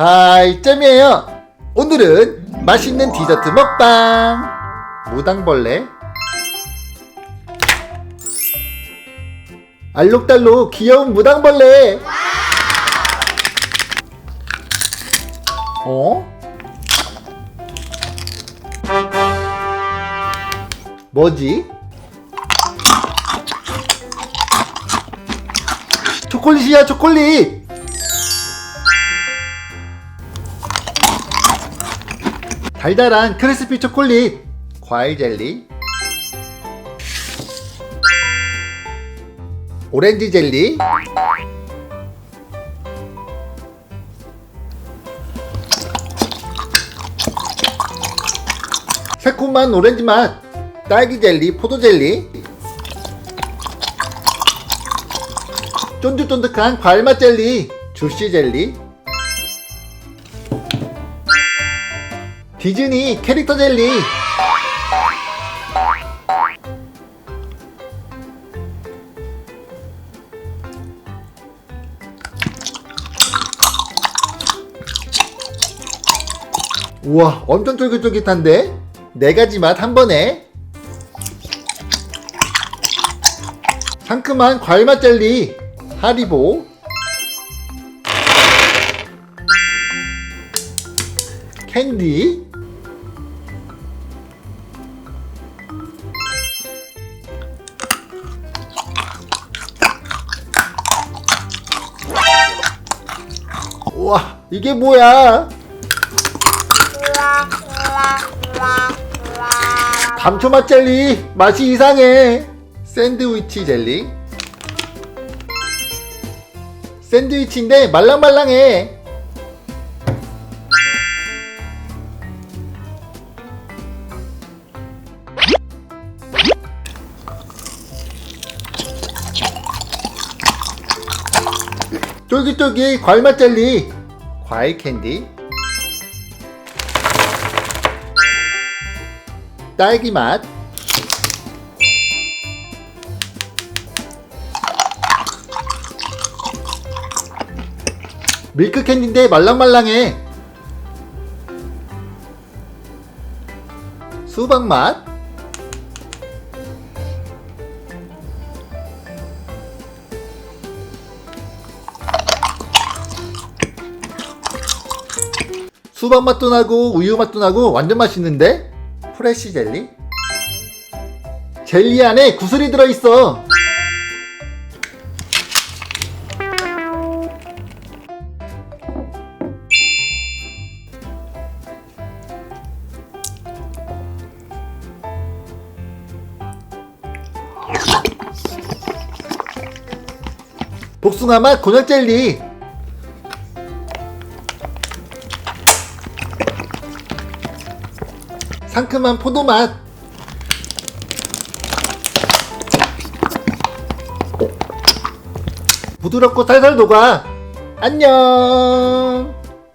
하이 잼이에요. 오늘은 맛있는 디저트 먹방. 무당벌레. 알록달록 귀여운 무당벌레. 어? 뭐지? 초콜릿이야 초콜릿 달달한 크리스피 초콜릿 과일 젤리 오렌지 젤리 새콤한 오렌지 맛 딸기 젤리 포도 젤리 쫀득쫀득한 과일 맛 젤리 주시 젤리 디즈니 캐릭터 젤리. 우와 엄청 쫄깃쫄깃한데? 네 가지 맛 한 번에. 상큼한 과일맛 젤리. 하리보. 캔디 와 이게 뭐야? 감초맛 젤리. 맛이 이상해. 샌드위치 젤리. 샌드위치인데 말랑말랑해. 쫄깃쫄깃 과일맛 젤리 과일 캔디. 딸기 맛. 밀크 캔디인데 말랑말랑해. 수박 맛 수박 맛도 나고 우유 맛도 나고 완전 맛있는데? 프레쉬 젤리? 젤리 안에 구슬이 들어있어. 복숭아 맛 곤약 젤리 상큼한 포도 맛. 부드럽고 살살 녹아. 안녕